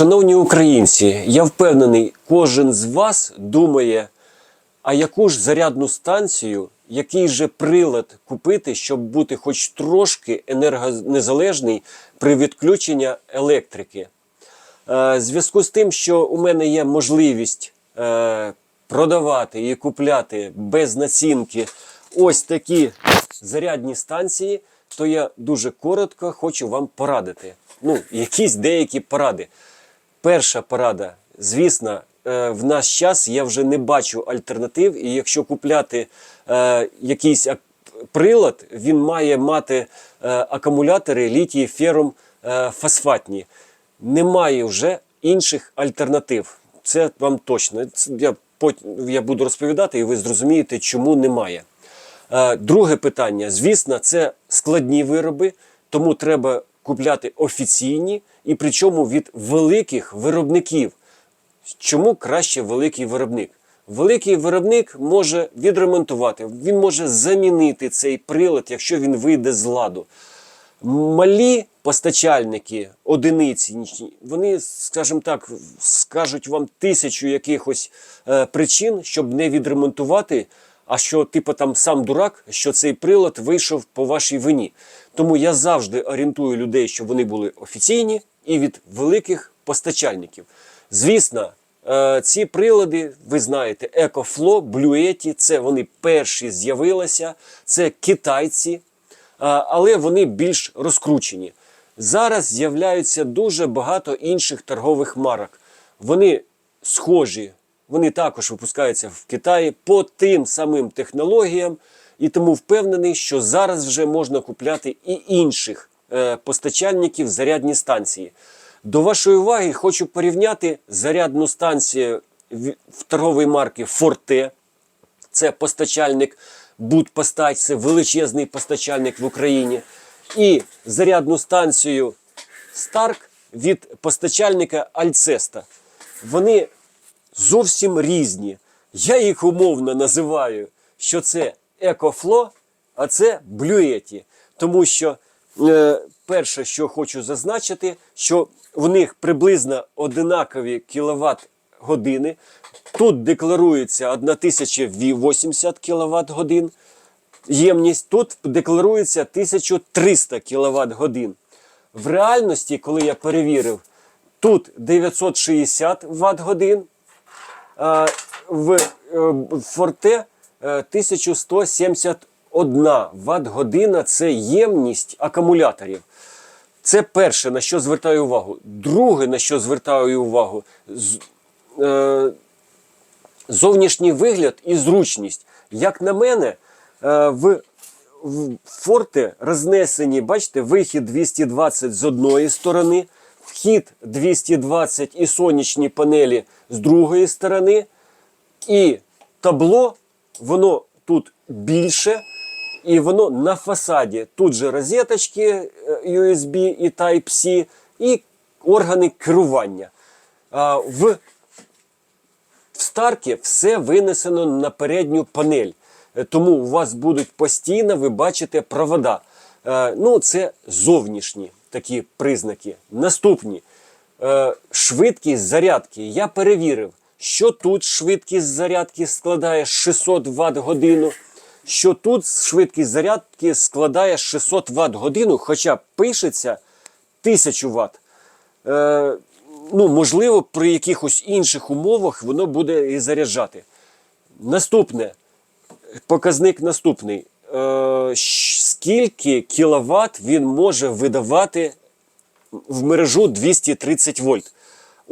Шановні українці, я впевнений, кожен з вас думає, а яку ж зарядну станцію, який же прилад купити, щоб бути хоч трошки енергонезалежний при відключенні електрики. Е, зв'язку з тим, що у мене є можливість е, продавати і купляти без націнки ось такі зарядні станції, то я дуже коротко хочу вам порадити. Ну, якісь деякі поради. Перша порада, звісно, е, в наш час я вже не бачу альтернатив, і якщо купляти е, якийсь прилад, він має мати е, акумулятори літій ферум е, фосфатні. Немає вже інших альтернатив. Це вам точно. Я, я буду розповідати, і ви зрозумієте, чому немає. Друге питання. Звісно, це складні вироби, тому треба купляти офіційні і причому від великих виробників. Чому краще великий виробник? Великий виробник може відремонтувати, він може замінити цей прилад, якщо він вийде з ладу. Малі постачальники, одиничні, вони, скажімо так, скажуть вам тисячу якихось е, причин, щоб не відремонтувати, а що, типу, там сам дурак, що цей прилад вийшов по вашій вині. Тому я завжди орієнтую людей, щоб вони були офіційні і від великих постачальників. Звісно, е, ці прилади, ви знаєте, EcoFlow, Bluetti, це вони перші з'явилися, це китайці, але вони більш розкручені. Зараз з'являються дуже багато інших торгових марок. Вони схожі, вони також випускаються в Китаї по тим самим технологіям, і тому впевнений, що зараз вже можна купляти і інших е, постачальників зарядні станції. До вашої уваги хочу порівняти зарядну станцію торгової марки Forte. Це постачальник Будпостач, це величезний постачальник в Україні. І зарядну станцію Stark від постачальника Альцеста. Вони зовсім різні. Я їх умовно називаю, що це EcoFlow, а це Bluetti. Тому що е, Е, перше, що хочу зазначити, що в них приблизно одинакові кіловат години. Тут декларується 1080 кВт годин. Ємність тут декларується 1300 кВт годин. В реальності, коли я перевірив, тут 960 Вт годин, в Форте е, 1170 Одна ватт-година це ємність акумуляторів. Це перше, на що звертаю увагу. Друге, на що звертаю увагу, е, зовнішній вигляд і зручність. Як на мене, е, в форти рознесені, бачите, вихід 220 з одної сторони, вхід 220 і сонячні панелі з другої сторони. І табло, воно тут більше і воно на фасаді. Тут же розеточки е, USB і Type-C, і органи керування. В Старкі все винесено на передню панель. Е, Тому у вас будуть постійно, ви бачите провода. Е, Ну, це зовнішні такі признаки. Наступні. Швидкість зарядки. Я перевірив, що тут швидкість зарядки складає 600 Вт годину, що тут швидкість зарядки складає 600 Вт годину, хоча пишеться 1000 Вт. Е, ну, можливо, при якихось інших умовах воно буде і заряджати. Наступне, показник наступний. Е, скільки кіловат він може видавати в мережу 230 вольт?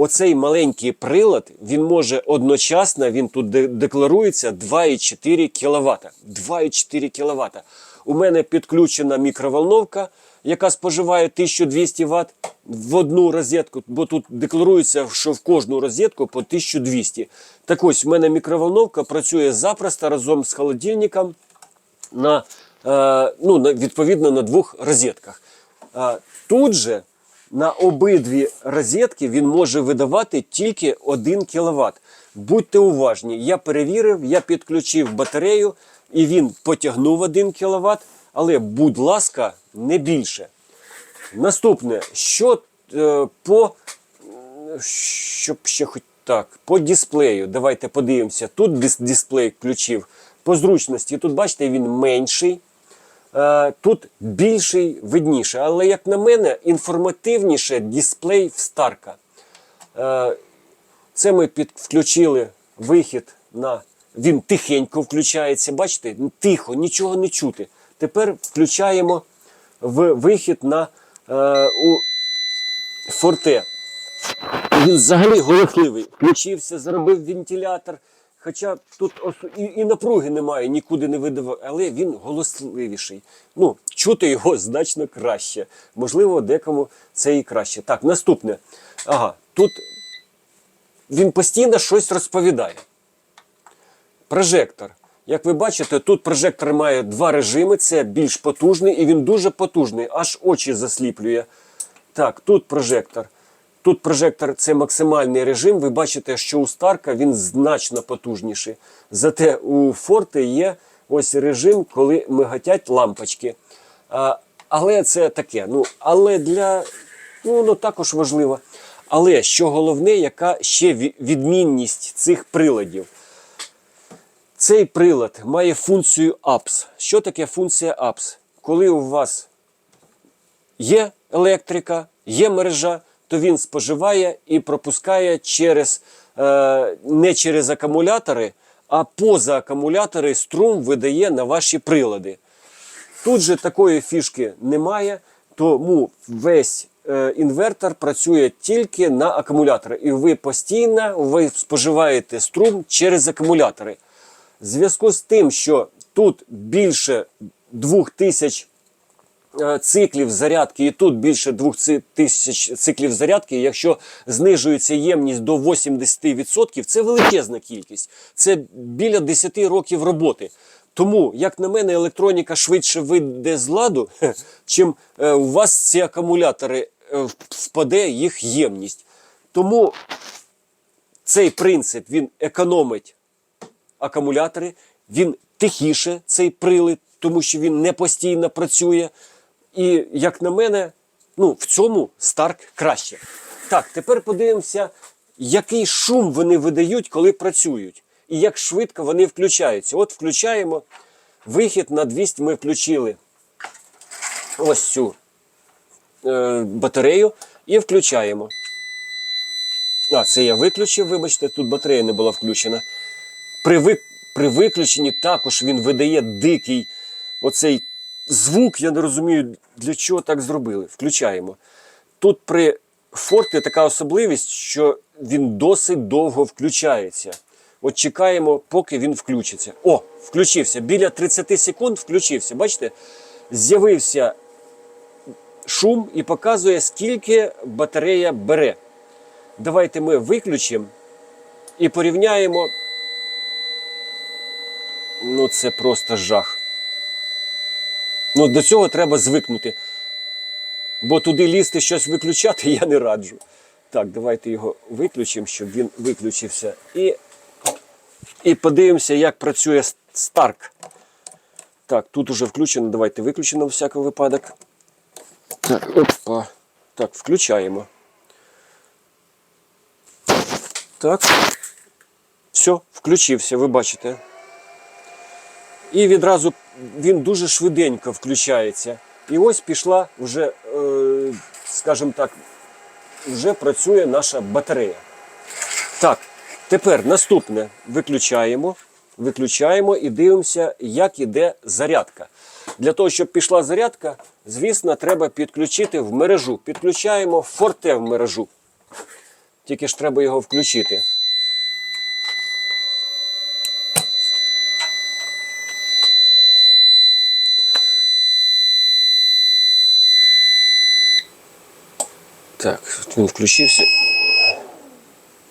Оцей маленький прилад він може одночасно, він тут декларується 2,4 кВт. 2,4 кВт. У мене підключена мікроволновка, яка споживає 1200 Вт в одну розетку, бо тут декларується, що в кожну розетку по 1200. Так ось, у мене мікроволновка працює запросто разом з холодильником на, е, ну, відповідно на двох розетках. Е, тут же на обидві розетки він може видавати тільки 1 кВт. Будьте уважні, я перевірив, я підключив батарею і він потягнув 1 кВт, але, будь ласка, не більше. Наступне, що е, по щоб ще хоч так, по дисплею. Давайте подивимося. Тут дисплей включив. По зручності, тут бачите, він менший. Е, Тут більший, видніше. Але, як на мене, інформативніше дисплей в Старка. Е, Це ми під, включили вихід на. Він тихенько включається. Бачите? Ну, Тихо, нічого не чути. Тепер включаємо в вихід на е, у форте. Він взагалі голосливий. Включився, зробив вентилятор. Хоча тут і, і напруги немає, нікуди не видавав, але він голосливіший. Ну, чути його значно краще. Можливо, декому це і краще. Так, наступне. Ага, тут він постійно щось розповідає. Прожектор. Як ви бачите, тут прожектор має два режими. Це більш потужний і він дуже потужний, аж очі засліплює. Так, тут прожектор. Тут прожектор це максимальний режим. Ви бачите, що у Старка він значно потужніший. Зате у Форте є ось режим, коли мигатять лампочки. А, але це таке. Ну, але для ну, воно також важливо. Але що головне, яка ще відмінність цих приладів? Цей прилад має функцію APS. Що таке функція APS? Коли у вас є електрика, є мережа, то він споживає і пропускає через, е, не через акумулятори, а поза акумулятори струм видає на ваші прилади. Тут же такої фішки немає, тому весь е, інвертор працює тільки на акумулятори. І ви постійно ви споживаєте струм через акумулятори. В зв'язку з тим, що тут більше 2000 е, циклів зарядки, і тут більше 2000 циклів зарядки, якщо знижується ємність до 80%, це величезна кількість. Це біля 10 років роботи. Тому, як на мене, електроніка швидше вийде з ладу, чим е, у вас ці акумулятори е, впаде їх ємність. Тому цей принцип він економить акумулятори, він тихіше цей прилад, тому що він не постійно працює. І, як на мене, ну, в цьому Старк краще. Так, тепер подивимося, який шум вони видають, коли працюють, і як швидко вони включаються. От включаємо вихід на 200 ми включили ось цю е, батарею і включаємо. А, це я виключив, вибачте, тут батарея не була включена. При, ви, при виключенні також він видає дикий оцей звук. Я не розумію, для чого так зробили. Включаємо. Тут при форті така особливість, що він досить довго включається. От чекаємо, поки він включиться. О, включився. Біля 30 секунд включився. Бачите? З'явився шум і показує, скільки батарея бере. Давайте ми виключимо і порівняємо. Ну, це просто жах. Ну, до цього треба звикнути. Бо туди лізти щось виключати я не раджу. Так, давайте його виключимо, щоб він виключився. І, і подивимося, як працює Старк. Так, тут уже включено. Давайте виключимо на всякий випадок. Так, опа. Так, включаємо. Так. Все, включився, ви бачите. І відразу він дуже швиденько включається. І ось пішла вже, е, скажімо так, вже працює наша батарея. Так, тепер наступне виключаємо. Виключаємо і дивимося, як іде зарядка. Для того, щоб пішла зарядка, звісно, треба підключити в мережу. Підключаємо форте в мережу. Тільки ж треба його включити. Так, він включився.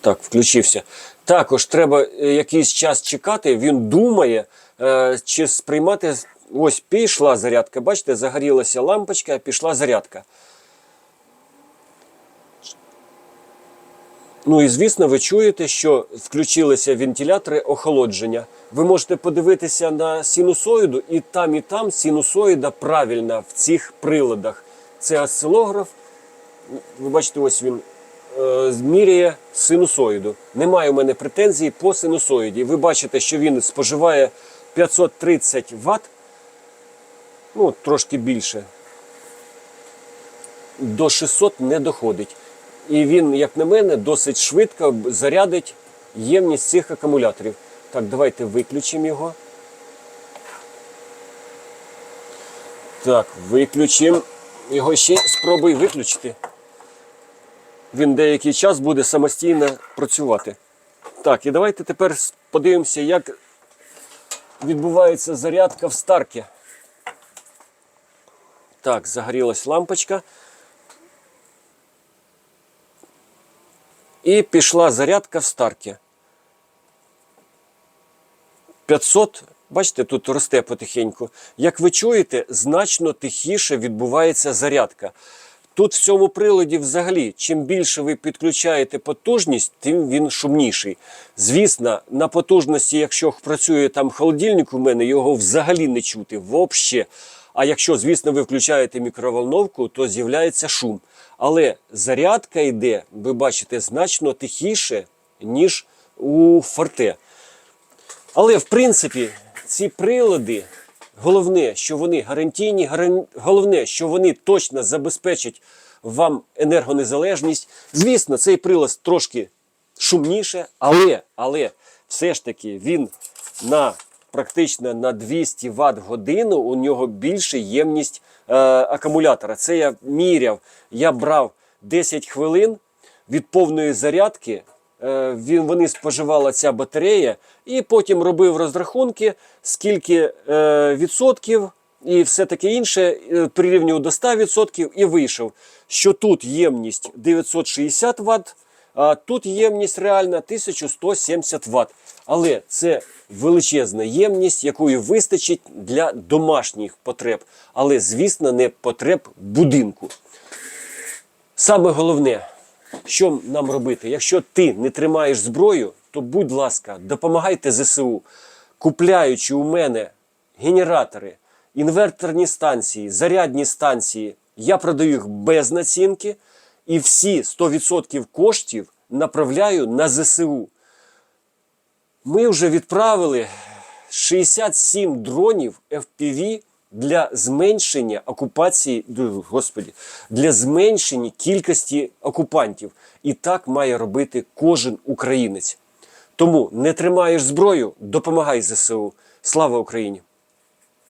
Так, включився. Також треба е, якийсь час чекати. Він думає, е, чи сприймати. Ось пішла зарядка. Бачите, загорілася лампочка, пішла зарядка. Ну і звісно, ви чуєте, що включилися вентилятори охолодження. Ви можете подивитися на синусоїду, і там, і там синусоїда правильна в цих приладах. Це осцилограф. Ви бачите, ось він е, е, синусоїду. Немає у мене претензій по синусоїді. Ви бачите, що він споживає 530 Вт, ну, трошки більше. До 600 не доходить. І він, як на мене, досить швидко зарядить ємність цих акумуляторів. Так, давайте виключимо його. Так, виключимо. Його ще спробуй виключити. Він деякий час буде самостійно працювати. Так, і давайте тепер подивимося, як відбувається зарядка в старкі. Так, загорілась лампочка. І пішла зарядка в старті. 500, бачите, тут росте потихеньку. Як ви чуєте, значно тихіше відбувається зарядка. Тут в цьому приладі взагалі, чим більше ви підключаєте потужність, тим він шумніший. Звісно, на потужності, якщо працює там холодильник у мене, його взагалі не чути. Взагалі. А якщо, звісно, ви включаєте мікроволновку, то з'являється шум. Але зарядка йде, ви бачите, значно тихіше, ніж у форте. Але в принципі, ці прилади, головне, що вони гарантійні, гаран- головне, що вони точно забезпечать вам енергонезалежність. Звісно, цей прилад трошки шумніше, але, але все ж таки він на практично на 200 Вт годину у нього більша ємність е, акумулятора. Це я міряв. Я брав 10 хвилин від повної зарядки. Е, Він, вони споживала ця батарея, і потім робив розрахунки, скільки е, відсотків і все таке інше, е, прирівнював до 100% і вийшов, що тут ємність 960 Вт, а тут ємність реальна 1170 Вт. Але це величезна ємність, якої вистачить для домашніх потреб, але, звісно, не потреб будинку. Саме головне, що нам робити? Якщо ти не тримаєш зброю, то будь ласка, допомагайте ЗСУ, купляючи у мене генератори, інверторні станції, зарядні станції. Я продаю їх без націнки і всі 100% коштів направляю на ЗСУ. Ми вже відправили 67 дронів FPV для зменшення окупації, господі, для зменшення кількості окупантів. І так має робити кожен українець. Тому не тримаєш зброю, допомагай ЗСУ. Слава Україні!